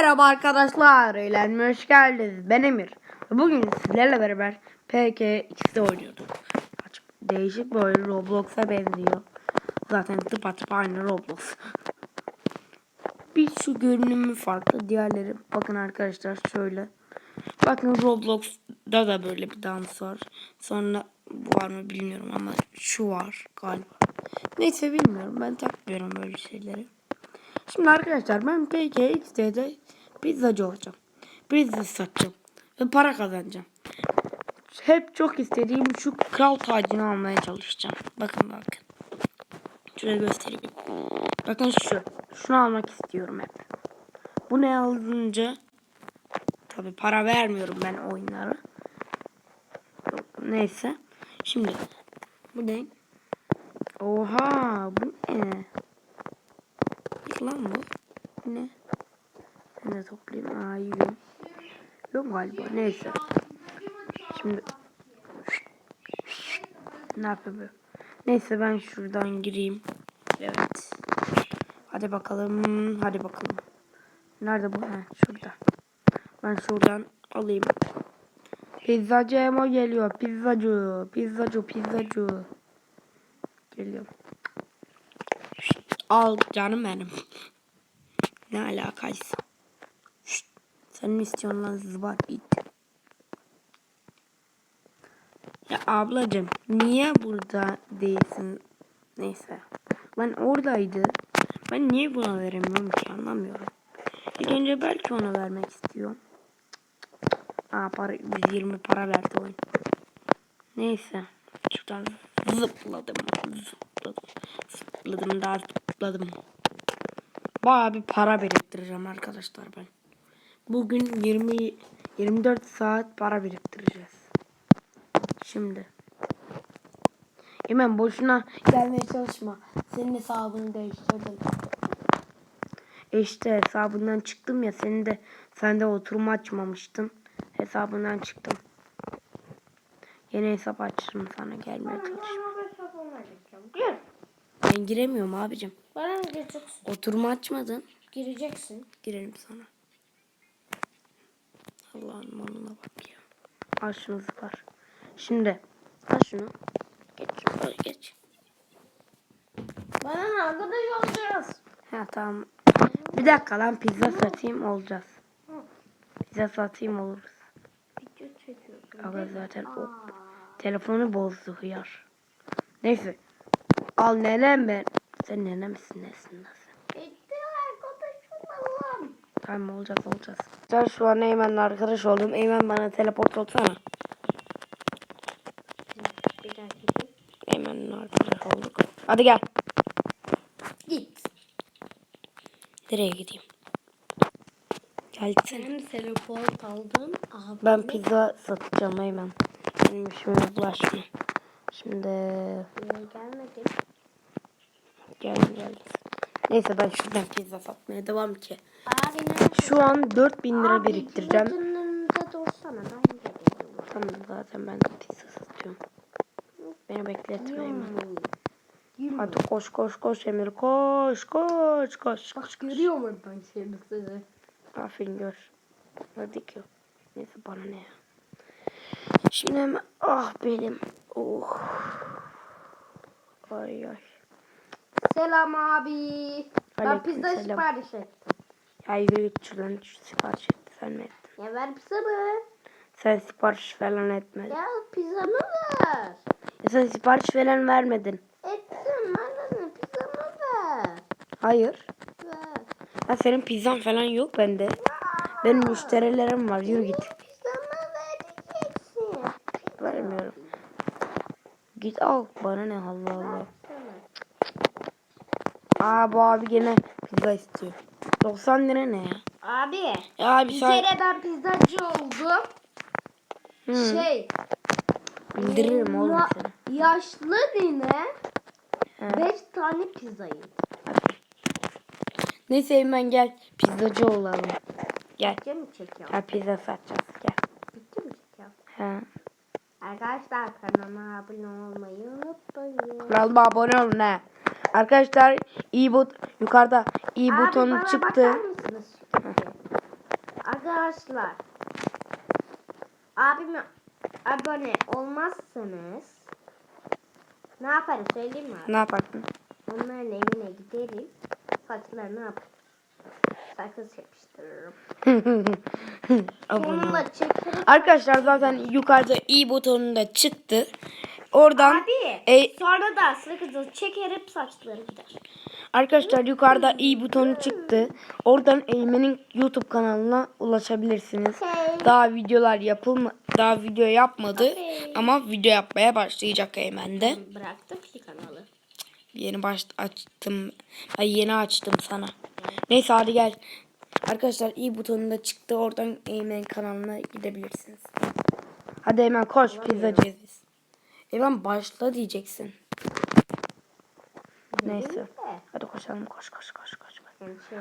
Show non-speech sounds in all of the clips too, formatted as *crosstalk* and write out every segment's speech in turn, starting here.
Merhaba arkadaşlar, eğlenmeye hoş geldiniz. Ben Emir. Bugün sizlerle beraber PK2'de oynuyorduk. Değişik oyun Roblox'a benziyor. Zaten tıpatıp aynı Roblox. Bir şu görünümü farklı. Diğerleri bakın arkadaşlar şöyle. Bakın Roblox'da da böyle bir dans var. Sonra var mı bilmiyorum ama şu var galiba. Neyse bilmiyorum ben takmıyorum böyle şeyleri. Şimdi arkadaşlar ben PKX'de pizzacı olacağım. Pizza satacağım. Ve para kazanacağım. Hep çok istediğim şu kral tacını almaya çalışacağım. Bakın bakın. Şöyle göstereyim. Bakın şu. Şunu almak istiyorum hep. Bu ne alınca tabi para vermiyorum ben oyunlara. Neyse. Şimdi bu ne? Oha bu ne? Lan bu? Ne? Ben de toplayayım. Aa yiyorum. Yok galiba. Neyse. Şimdi ne yapıyor? Neyse ben şuradan gireyim. Evet. Hadi bakalım. Hadi bakalım. Nerede bu? Ha, şurada. Ben şuradan alayım. Pizzacı Emo geliyor. Pizzacı. Pizzacı. Pizzacı. Geliyor. Al canım benim. Ne alakaysa. Şşt, sen mi istiyorsun lan zıbar it. Ya ablacım niye burada değilsin? Neyse. Ben oradaydı. Ben niye buna veremiyorum ki anlamıyorum. İlk önce belki ona vermek istiyorum. Aa para 120 para verdi oyun. Neyse. Şuradan zıpladım. Zıpladım. Zıpladım daha zıpladım. Bayağı bir para biriktireceğim arkadaşlar ben. Bugün 20 24 saat para biriktireceğiz. Şimdi. Hemen boşuna gelmeye çalışma. Senin hesabını değiştirdim. E İşte hesabından çıktım ya senin de sen de oturum açmamıştın. Hesabından çıktım. Yeni hesap açtım sana gelmeye çalışma. Gir. Ben giremiyorum abicim. Bana mı gireceksin? Oturumu açmadın. Gireceksin. Girelim sana. Allah'ın malına bak ya. Al şunu var. Şimdi al şunu. Geç şuraya geç. Bana ne arkadaş olacağız? Ha tamam. Bir dakika lan pizza satayım olacağız. Pizza satayım oluruz. Video. Aga zaten o telefonu bozdu hıyar. Neyse. Al nenem ben. Sen nene misin nesin nasıl? Bitti arkadaş olalım. Tamam olacağız olacağız. Sen şu an Eymen'le arkadaş oldum. Eymen bana teleport olsana. Bir dakika. Eymen'le arkadaş olduk. Hadi gel. Git. Nereye gideyim? Gelsene. Benim teleport aldım. Abi. Ben pizza satacağım Eymen. Benim işime bulaşma. Şimdi Niye gelmedin? Gel gel. Neyse ben şuradan pizza satmaya devam ki. Abi ne? Şu an 4000 lira biriktireceğim. Abi önünde dursana ben geliyorum. Tamam zaten ben de pizza satıyorum. Beni bekletme Eymen. Hadi koş koş koş Emir koş koş koş. Bak görüyor musun ben seni sizi? Aferin gör. Hadi ki. Neyse bana ne ya. Şimdi hemen ah benim. Oh. Ay ay. Selam abi. Ben pizza selam. sipariş ettim. Ya yürü git şuradan şu sipariş etti sen mi ettin? Ya ver pizzamı. Sen sipariş falan etmedin. Ya pizzamı ver. Ya sen sipariş falan vermedin. Ettim anladın pizzamı ver. Hayır. Ver. Ya senin pizzan falan yok bende. Benim müşterilerim var. Yürü git. Pizzamı vereceksin. Vermiyorum. Git al. Bana ne Allah Allah. Aa bu abi gene pizza istiyor. 90 lira ne ya? Abi. Ya abi Bir sen kere ben pizzacı oldum. Hı. Şey. indiririm oğlum ya- seni. Yaşlı nine He. 5 tane pizza yedi. Neyse hemen gel. Pizzacı olalım. Gel. Bitti mi çekiyor? Ha pizza satacağız. Gel. Bitti mi çekiyor? He. Arkadaşlar kanalıma abone olmayı unutmayın. Kanalıma abone olun he. Arkadaşlar iyi bot yukarıda iyi Abi butonu bana çıktı. bakar mısınız? Arkadaşlar. Abime abone olmazsanız ne yaparız söyleyeyim mi abi? Ne yaparsın? Onların evine giderim. Saçlarını yap. Sakız yapıştırırım. *laughs* Abone ol. Onunla çekerim. Arkadaşlar zaten yukarıda i butonunda çıktı. Oradan Abi e, sonra da sakızı çekerim saçları gider. arkadaşlar yukarıda i butonu çıktı. Oradan Eymen'in YouTube kanalına ulaşabilirsiniz. Daha videolar yapılma daha video yapmadı Okey. ama video yapmaya başlayacak Eymen de. Bıraktım ki kanalı. Yeni baş açtım. Ay yeni açtım sana. Neyse hadi gel. Arkadaşlar i butonunda çıktı. Oradan Eymen kanalına gidebilirsiniz. Hadi Eymen koş pizzacıyız biz. Eymen başla diyeceksin. Neyse. Hadi koşalım koş koş koş koş.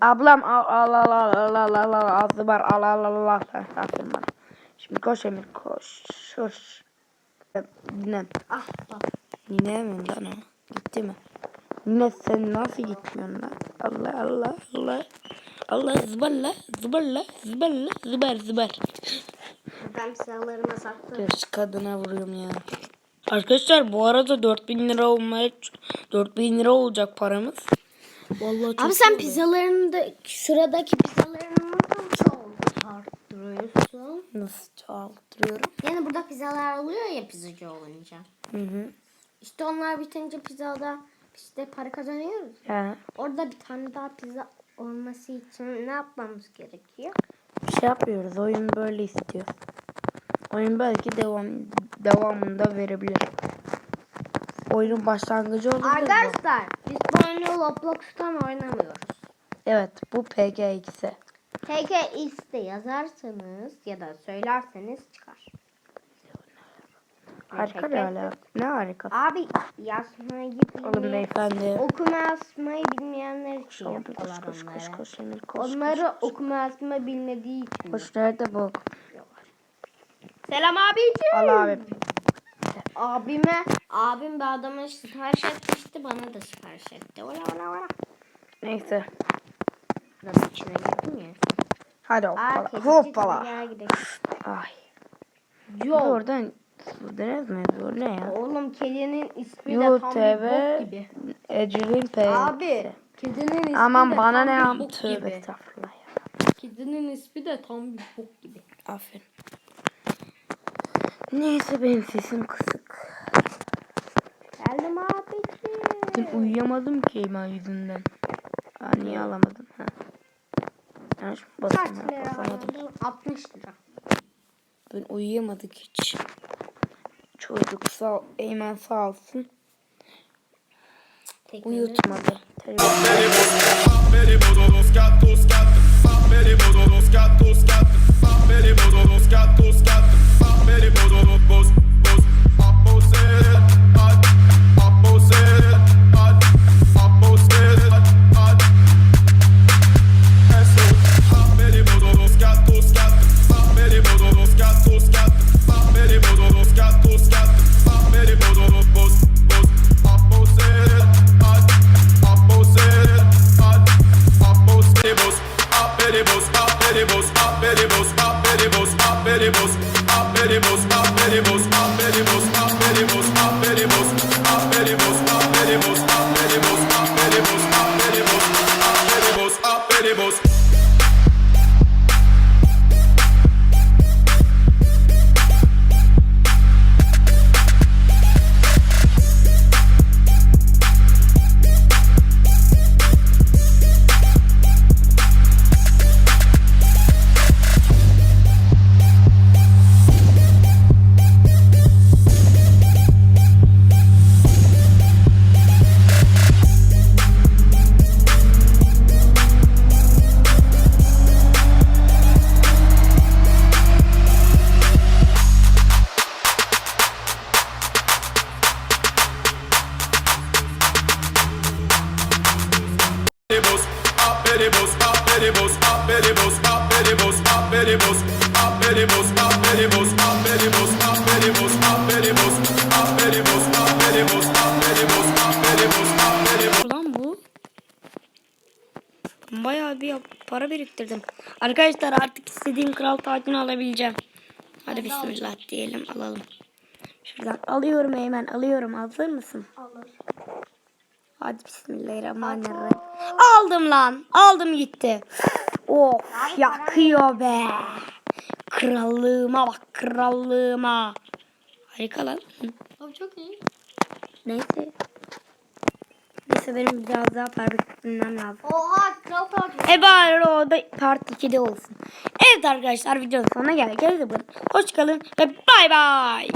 Ablam al al al al al al al al ağzı var al al al al aferin bana. Şimdi koş Emir koş koş. Ninem. Ah bak. Nine mi lan o? Gitti mi? Nine sen nasıl gitmiyorsun lan? Allah Allah Allah. Allah zıbarla zıbarla zıbarla zıbar zıbar. Ben silahlarıma sattım. Şu kadına vuruyorum ya. Arkadaşlar bu arada 4000 lira olmaya 4000 lira olacak paramız. Vallahi çok Abi sen pizzalarını da sıradaki pizzalarını nasıl çoğaltıyorsun? nasıl çoğaltırıyorum? Yani burada pizzalar oluyor ya pizzacı olunca. Hı hı. İşte onlar bitince pizzada işte para kazanıyoruz. Ya, Orada bir tane daha pizza olması için ne yapmamız gerekiyor? bir şey yapıyoruz. Oyun böyle istiyor. Oyun belki devam devamında verebilir. Oyunun başlangıcı bu. Arkadaşlar biz bu oyunu Roblox'tan oynamıyoruz. Evet bu PGX'i. TKX'de yazarsanız ya da söylerseniz çıkar. Harika bir Gerçekten. ala. Ne harika. Abi yazmayı Oğlum bilmeyen, beyefendi. okuma yazmayı bilmeyenler için Oğlum, koş yapıyorlar koş koş onları. koş Emir koş. Onları koş, koş. okuma yazma bilmediği için. Koş nerede bu? Selam abiciğim. Al abi. Abime, abim bir adama sipariş etmişti bana da sipariş etti. Ola ola ola. Neyse. Biraz içine girdim ya. Hadi hoppala. Hoppala. bir. Ay. Yok. Oradan deniz mi? Bu ne ya? Oğlum kedinin ismi de tam bir YouTube bok gibi. Ecrin PGX'i. Abi kedinin ismi Aman de bana tam ne bir yap? bok Tövbe estağfurullah ya. Kedinin ismi de tam bir bok gibi. Aferin. Neyse benim sesim kısık. Geldim abiciğim. Dün uyuyamadım ki Eymen yüzünden. Aa, niye alamadım? Ha. Ben şu Kaç lira basamadım. aldın? 60 lira. Dün uyuyamadık hiç. Çocuk sağ Eymen sağ olsun. Tek Uyutmadı. Televizyon. Gatos, gatos. Gatos, gatos. Gatos, gatos. Ele e bolso, bolso, bolso, bolso, bolso. Lan bu. Bayağı bir para biriktirdim. Arkadaşlar artık istediğim kral tacını alabileceğim. Hadi bismillah diyelim alalım. Şuradan alıyorum hemen alıyorum. Hazır mısın? Alır. Hadi bismillahirrahmanirrahim. Aldım lan. Aldım gitti. Of yakıyor be. Krallığıma bak krallığıma. Harika lan. Abi çok iyi. Neyse. Neyse benim biraz daha para biriktirmem lazım. Oha kral tacı. E bari o da part 2'de olsun. Evet arkadaşlar videonun sonuna geldik. Hoşçakalın ve bay bay.